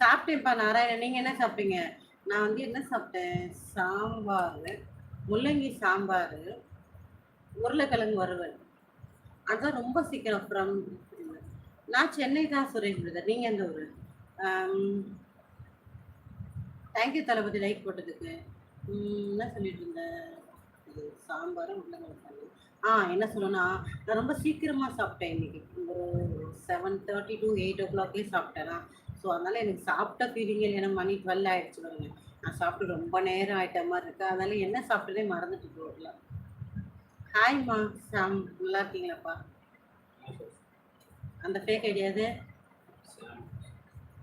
சாப்பிட்டேன்ப்பா நாராயணன். நீங்க என்ன சாப்பிட்டீங்க? நான் வந்து என்ன சாப்பிட்டேன்? சாம்பார் முள்ளங்கி சாம்பார் உருளைக்கிழங்கு வறுவல். அதான் ரொம்ப சீக்கிரம் ஃப்ரம் நான் சென்னை தான் சுரேஷ் பிரதர். நீங்க எந்த ஊர்? தேங்க்யூ தளபதி லைக் போட்டதுக்கு. உம், என்ன சொல்லிட்டு இருந்தேன் சாம்பார் சாம்பாரும் உருளைக்கிழங்கு. ஆ என்ன சொல்லணும்னா நான் ரொம்ப சீக்கிரமாக சாப்பிட்டேன் இன்னைக்கு. ஒரு செவன் தேர்ட்டி டு எயிட் ஓ கிளாக்கே சாப்பிட்டேன். ஸோ அதனால எனக்கு சாப்பிட்ட ஃபீலிங் ஏன்னா மணி டுவெல் ஆயிடுச்சு வருங்க நான் சாப்பிட்டு ரொம்ப நேரம் ஆயிட்ட மாதிரி இருக்கு. அதனால என்ன சாப்பிட்டதே மறந்துட்டு போகல. ஹாய்மா சாம் நல்லா இருக்கீங்களாப்பா? அந்த ஃபேக் ஐடியாது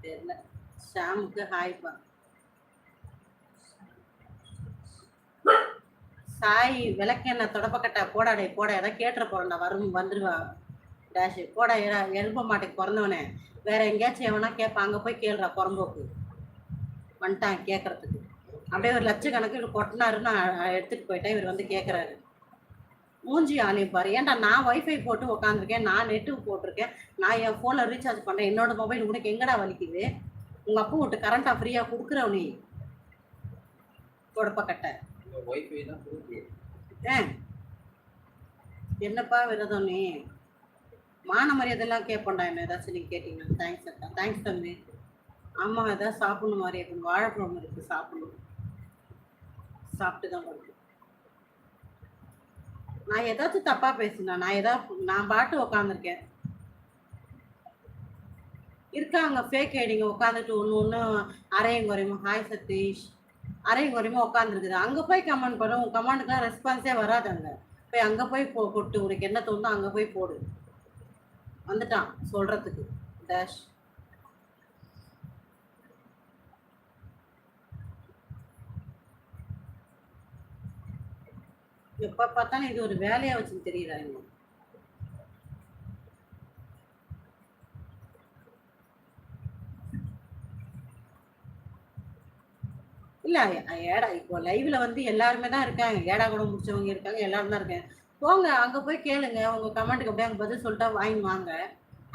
தெரியல. ஷாமுக்கு ஹாய்ப்பா சாய் விளக்கெண்ணெய் தொடப்பக்கட்டை போடாடே போட. ஏதாவது கேட்டுற போறேன்டா. வரும் வந்துருவா. டேஷ் போடா எ- எழுப்ப மாட்டேக்கு பிறந்தவனே வேற எங்கேயாச்சும் எவனா கேட்பான் அங்கே போய் கேளுடா புறம்போக்கு. வந்துட்டான் கேட்கறதுக்கு அப்படியே ஒரு லட்சக்கணக்கு இவர் கொட்டினாரு நான் எடுத்துட்டு போயிட்டேன் இவர் வந்து கேட்குறாரு மூஞ்சி ஆலையும் பாரு. ஏன்டா நான் வைஃபை போட்டு உட்காந்துருக்கேன் நான் நெட்டு போட்டிருக்கேன் நான் என் ஃபோனில் ரீசார்ஜ் பண்ணேன் என்னோட மொபைல் உனக்கு எங்கடா வலிக்குது? உங்கள் அப்பா விட்டு கரண்ட்டாக ஃப்ரீயாக கொடுக்குறவ நீ. ஒய்ஃபை கொடுக்கு ஏ என்னப்பா விரதம் நீ? மான மரியாதைலாம் கேட்போண்டா என்ன ஏதாச்சும் நீங்கள் கேட்டிங்கன்னா தேங்க்ஸ் அக்கா. தேங்க்ஸ் தம்பி. அம்மா ஏதாவது சாப்பிடணும் மாதிரி இருக்கும் வாழைப்பழம் இருக்குது சாப்பிடணும். சாப்பிட்டு தான் நான் ஏதாச்சும் தப்பாக பேசுனா நான் ஏதாவது நான் பாட்டு உக்காந்துருக்கேன். இருக்காங்க. ஃபேக் ஐடிங்க உட்காந்துட்டு ஒன்று ஒன்று அரையும் குறையுமா? ஹாய் சதீஷ் அரையும் குறையுமா? உட்காந்துருக்குது அங்கே போய் கமெண்ட் பண்ண. உன் கமெண்ட்டுக்குலாம் ரெஸ்பான்ஸே வராது அங்கே. போய் அங்கே போய் போ கொட்டு. உனக்கு என்ன தோணுதோ அங்கே போய் போடு. வந்துட்டான் சொல்கிறதுக்கு டேஷ் எப்போ பார்த்தாலும் இது ஒரு வேலையாக வச்சு தெரியுறாங்க இல்ல ஏடா இப்போ லைவ்ல வந்து எல்லாருமே தான் இருக்காங்க. ஏடா கூட முடிச்சவங்க இருக்காங்க எல்லாரும் தான் இருக்காங்க. போங்க அங்க போய் கேளுங்க. உங்க கமெண்ட்டுக்கு அப்படியே அங்க பதில் சொல்லிட்டா வாங்கி வாங்க.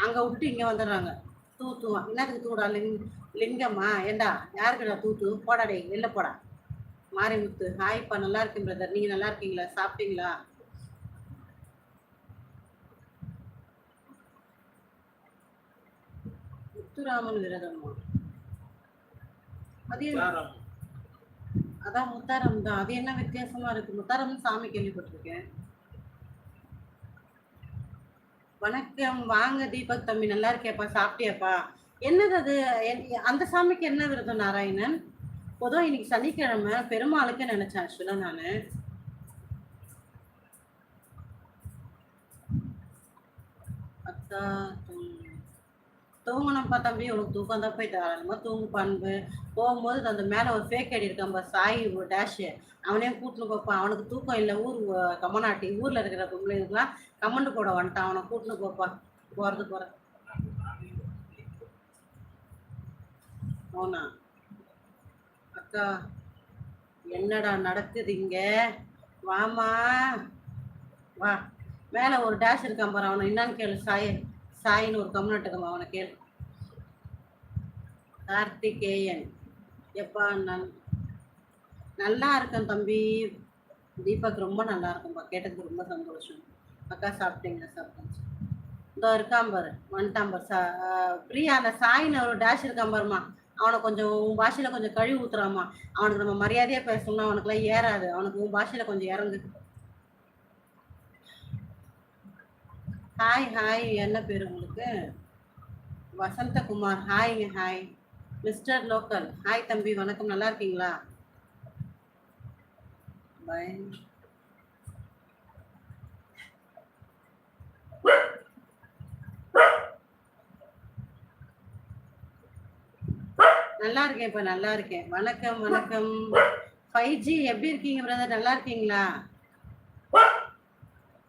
அங்க விட்டு இங்க வந்துடுறாங்க. தூ தூவா என்னத்துக்கு தூடா லிங் லிங்கம்மா? ஏண்டா யாருக்குடா தூ தூ? போடா டேய் வெளில போடா. மாரிமுத்து ஹாய்ப்பா நல்லா இருக்கேன் பிரதர் நீங்க நல்லா இருக்கீங்களா? சாப்பிட்டீங்களா? முத்துராமன் விரதமா அது? அதான் முத்தாரம் தான். அது என்ன வித்தியாசமா இருக்கு? முத்தாரம் சாமி கேள்விப்பட்டிருக்கேன். வணக்கம் வாங்க தீபக் தம்பி நல்லா இருக்கேப்பா சாப்பிட்டியாப்பா? என்னது அது? என்- அந்த சாமிக்கு என்ன விரதம் நாராயணன்? பொதுவாக இன்னைக்கு சனிக்கிழமை பெருமாளுக்கு நினைச்சேன் சொல்ல நான். அத்தா தூங்கணும்ப்பா தம்பி உனக்கு தூக்கம் தான் போய் தாராளமாக தூங்கு பண்பு. போகும்போது அந்த மேலே ஒரு ஃபேக் ஐடி இருக்கான் பா சாய் டேஷு அவனையும் கூட்டின்னு போப்பான். அவனுக்கு தூக்கம் இல்லை. ஊர் கமநாட்டி ஊரில் இருக்கிற பொம்பளைங்களுக்குலாம் கமெண்ட் போட வந்துட்டான். அவனை கூட்டின்னு போப்பான் போகிறது போகிற அவனா அக்கா என்னடா நடக்குது இங்கே? வாமா. வா. மேலே ஒரு டேஷ் இருக்கான் பாரு. அவனை என்னான்னு கேளு சாய். சாயின்னு ஒரு கம்யூனிட் அவனை கேளு. கார்த்திகேயன். எப்பா நல் நல்லா இருக்கேன் தம்பி. தீபக் ரொம்ப நல்லா இருக்கும்பா. கேட்டதுக்கு ரொம்ப சந்தோஷம். அக்கா சாப்பிட்டீங்களா? சாப்பிட்டேன் இதோ இருக்கான் பாரு. வந்துட்டான் பாரு. சா பிரியா அந்த சாயின்னு ஒரு டேஷ் இருக்கான் பாருமா அவனை கொஞ்சம் உன் பாஷையில் கொஞ்சம் கழுவி ஊத்துறாமா அவனுக்கு நம்ம மரியாதையாக பேசணும்னா அவனுக்குலாம் ஏறாது. அவனுக்கு உன் பாஷையில் கொஞ்சம் இறங்கு. ஹாய் ஹாய் என்ன பேர் உங்களுக்கு? வசந்தகுமார். ஹாய்ங்க ஹாய் மிஸ்டர் லோக்கல் ஹாய் தம்பி. வணக்கம். நல்லா இருக்கீங்களா? பை நல்லா இருக்கேன் இப்போ. நல்லா இருக்கேன். வணக்கம். வணக்கம். ஃபைவ் ஜி எப்படி இருக்கீங்க பிரதர் நல்லா இருக்கீங்களா?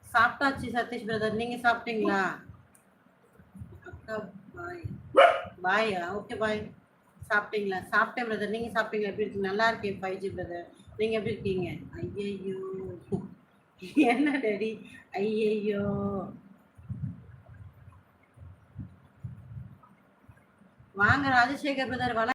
சாப்பிட்டாச்சு சதீஷ் பிரதர் நீங்க சாப்பிட்டீங்களா? அக்கா பாய் பாயா ஓகே பாய் சாப்பிட்டீங்களா? சாப்பிட்டேன் பிரதர் நீங்க சாப்பிட்டீங்க எப்படி இருக்கு? நல்லா இருக்கேன் ஃபைவ் ஜி பிரதர் நீங்க எப்படி இருக்கீங்க? ஐயையோ. என்ன டேடி? ஐயையோ. வாங்க ராஜசேகர் பிரதர் வள